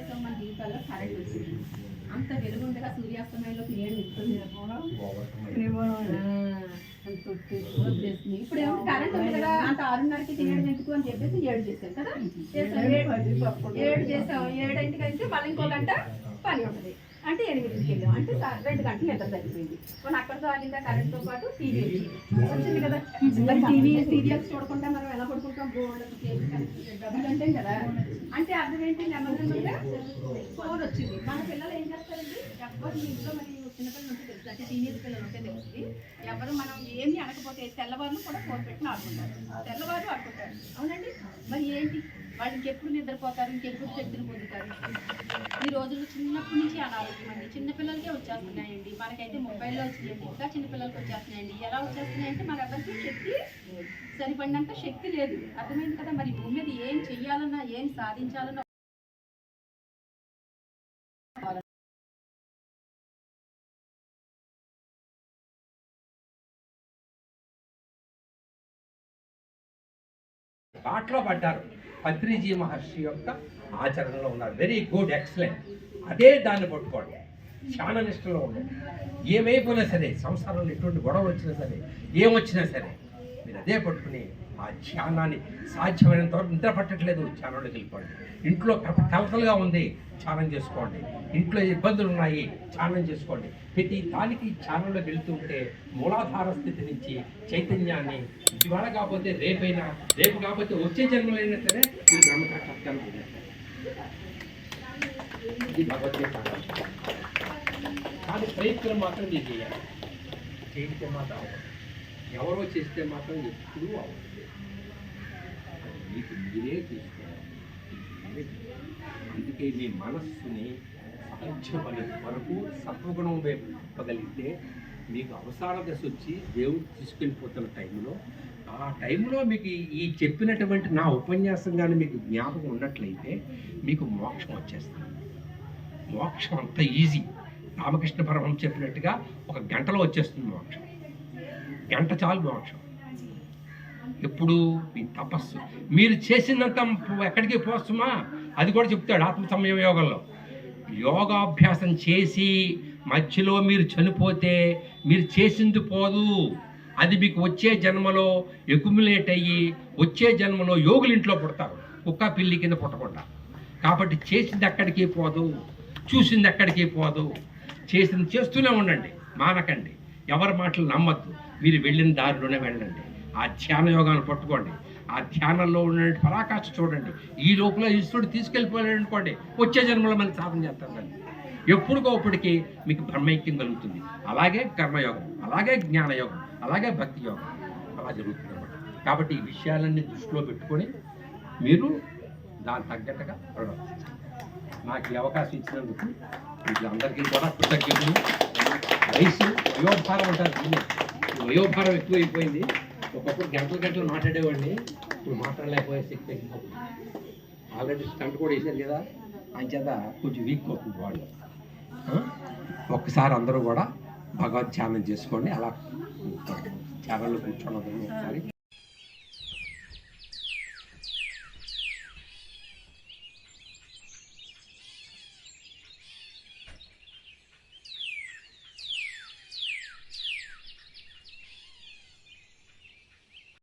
మరి మనం జీవితాల్లో కరెంట్ వచ్చింది. అంత వెలుగుండగా సూర్యాస్తమయంలో తీయడం ఇస్తుంది వచ్చేసింది. ఇప్పుడు ఏమో కరెంట్ ఉంది కదా అంత ఆరున్నరకి తీయడం ఎందుకు అని చెప్పేసి ఏడు చేశాం కదా? చేసాం ఏడు- చేసాం ఏడింటికి అయితే మళ్ళీ ఇంకో గంట? అంటే ఎనిమిదింటికి వెళ్ళాం అంటే రెండు గంటలు ఎంత సరిపోయింది. మన అక్కడితో ఆగిందా కరెంట్తో పాటు టీవీ వచ్చింది. కదా. టీవీ సీరియల్స్ చూడకుండా మనం ఎలా పడుకుంటాం? బోర్డు డబ్బులు అంటే కదా. అంటే అర్థం ఏంటి? నెమ్మది నెమ్మదిగా ఫోన్ వచ్చింది. మన పిల్లలు ఏం చేస్తారండి? ఎవరు మీ ఇంట్లో మరి చిన్నపిల్లలు ఉంటే తెలుసు. అంటే టీనేజ్ పిల్లలు ఉంటే తెలుస్తుంది ఎవరు మనం ఏమి అనకపోతే తెల్లవారులు కూడా ఫోన్ పెట్టుకుని ఆడుకుంటారు. తెల్లవారు ఆడుకుంటారు. అవునండి? మరి ఏంటి? వాళ్ళు ఇంకెప్పుడు నిద్రపోతారు ఇంకెప్పుడు శక్తిని పొందుతారు? ఈ రోజుల్లో చిన్నప్పటి నుంచి అనారోగ్యం అండి. చిన్నపిల్లలకే వచ్చేస్తున్నాయండి. మనకైతే మొబైల్లో వచ్చినాయండి ఇంకా చిన్నపిల్లలకి వచ్చేస్తున్నాయండి. ఎలా వచ్చేస్తున్నాయంటే మన ఎవరికి శక్తి సరిపడినంత శక్తి లేదు. అర్థమైంది కదా? మరి భూమి మీద ఏం చెయ్యాలన్నా ఏం సాధించాలన్నా పాటలో పడ్డారు పత్రిజీ మహర్షి యొక్క ఆచరణలో ఉన్నారు. వెరీ గుడ్ ఎక్సలెంట్ అదే దాన్ని పట్టుకోండి. చాలా ఉండండి. ఏమైపోయినా సరే సంసారంలో ఎటువంటి గొడవ వచ్చినా సరే ఏమొచ్చినా సరే మీరు అదే పట్టుకుని ఆ ధ్యానాన్ని సాధ్యమైనంత వరకు నిద్ర పట్టట్లేదు. ధ్యానంలోకి వెళ్ళిపోండి. ఇంట్లో కల- ఉంది. ధ్యానం చేసుకోండి. ఇంట్లో ఇబ్బందులు ఉన్నాయి. ధ్యానం చేసుకోండి. ప్రతి దానికి ధ్యానంలోకి వెళ్తుంటే మూలాధార స్థితి నుంచి చైతన్యాన్ని ఇవాళ కాకపోతే రేపైనా రేపు కాకపోతే వచ్చే జన్మలైనా సరే మీరు బ్రహ్మసాక్షాత్కారం ఇది భగవద్గీత. కానీ ప్రయత్నం మాత్రం ఇది చేయాలి. చేస్తే మాత్రం ఎవరో చేస్తే మాత్రం ఎప్పుడూ అవ్వదు. మీకు మీరే తీసుకోవాలి. అందుకే మీ మనస్సుని సాధ్యమనే వరకు సత్వగుణం వైపు తిప్పగలిగితే మీకు అవసర దశ వచ్చి దేవుడు తీసుకెళ్ళిపోతున్న టైంలో ఆ టైంలో మీకు ఈ- ఈ చెప్పినటువంటి నా ఉపన్యాసం కానీ మీకు జ్ఞాపకం ఉన్నట్లయితే మీకు మోక్షం వచ్చేస్తుంది. మోక్షం అంత ఈజీ. రామకృష్ణ పరమం చెప్పినట్టుగా ఒక గంటలో వచ్చేస్తుంది మోక్షం. గంట చాలు మోక్షం. ఎప్పుడు మీ తపస్సు. మీరు చేసినంత ఎక్కడికి పోస్తుమా అది కూడా చెప్తాడు ఆత్మ సమయం యోగంలో. యోగాభ్యాసం చేసి మధ్యలో మీరు చనిపోతే మీరు చేసింది పోదు. అది మీకు వచ్చే జన్మలో ఎక్యుములేట్ అయ్యి వచ్చే జన్మలో యోగులు ఇంట్లో పుడతారు. కుక్క పిల్లి కింద పుట్టకుండా. కాబట్టి చేసింది ఎక్కడికి పోదు? చూసింది ఎక్కడికి పోదు? చేసింది చేస్తూనే ఉండండి. మానకండి. ఎవరి మాటలు నమ్మద్దు. మీరు వెళ్ళిన దారిలోనే వెళ్ళండి. ఆ ధ్యాన యోగాన్ని పట్టుకోండి. ఆ ధ్యానంలో ఉన్న పరాకాష్ఠ చూడండి. ఈ లోపల ఈశ్వరుడు తీసుకెళ్ళిపోయాడు అనుకోండి వచ్చే జన్మలో మనం సాధన చేస్తాం దాన్ని. ఎప్పుడుకో మీకు బ్రహ్మైక్యం కలుగుతుంది. అలాగే కర్మయోగం అలాగే జ్ఞానయోగం అలాగే భక్తి యోగం. అలా జరుగుతుంది అనమాట కాబట్టి ఈ విషయాలన్నీ దృష్టిలో పెట్టుకొని మీరు దాని తగ్గట్టుగా ప్రవర్తించాలి నాకు ఈ అవకాశం ఇచ్చినందుకు వీళ్ళందరికీ కూడా కృతజ్ఞతలు. వయసు వయోభారం అంటారు వయోభారం ఎక్కువైపోయింది. ఒకప్పుడు గంటలు గంటలు మాట్లాడేవాడిని. ఇప్పుడు మాట్లాడలేకపోయే శక్తి ఆల్రెడీ స్టంట్ కూడా వేశారు కదా. అంచేత కొంచెం వీక్ అవుతుంది వాళ్ళు. ఒక్కసారి అందరూ కూడా భగవద్ ధ్యానం చేసుకోండి అలా ధ్యానంలో కూర్చోండి. ఒకసారి.